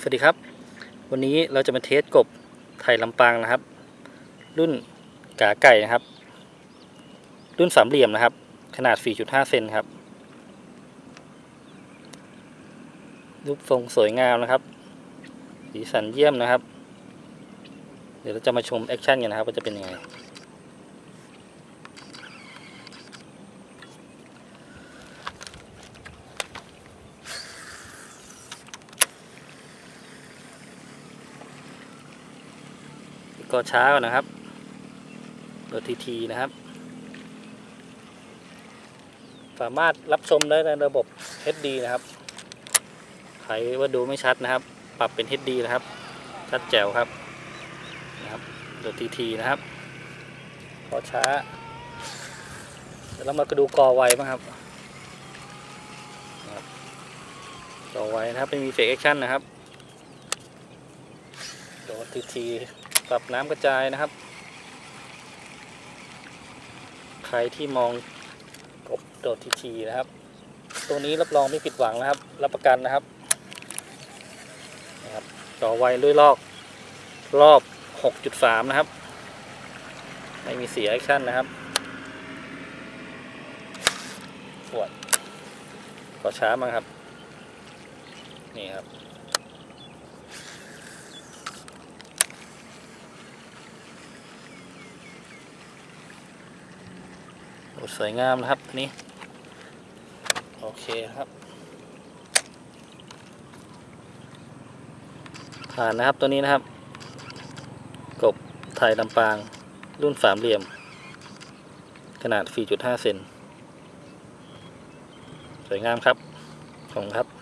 สวัสดีครับ วันนี้เราจะมาเทสกบไทยลำปางนะครับ รุ่นกาไก่นะครับ รุ่นสามเหลี่ยมนะครับ ขนาด 4.5 เซนครับ รูปทรงสวยงามนะครับ สีสันเยี่ยมนะครับ เดี๋ยวเราจะมาชมแอคชั่นกันนะครับว่าจะเป็นยังไง ก็ช้าก่อนนะครับเปิดทีทีนะครับ สามารถรับชมได้ในระบบ HD นะครับ ใครว่าดูไม่ชัดนะครับ ปรับเป็น HD นะครับ ชัดแจ๋วครับนะครับเปิดทีทีนะครับพอช้าเดี๋ยวเรามาดูกอไวบ้างครับนะครับกอไวนะครับไม่มีเฟกแอคชั่นนะครับโดดทีที ปรับน้ำกระจายนะครับ ใครที่มองกบโดดทีทีนะครับ ตัวนี้รับรองไม่ผิดหวังนะครับ รับประกันนะครับนะครับต่อไวด้วยลอกรอบ 6.3 นะครับ ไม่มีเสียแอคชั่นนะครับปวดก็ช้ามั้งครับ นี่ครับ สวยงามนะครับนี้ โอเคครับ ผ่านนะครับตัวนี้นะครับ กบไทยลำปาง รุ่นสามเหลี่ยม ขนาด 4.5 เซน สวยงามครับ ขอบคุณครับ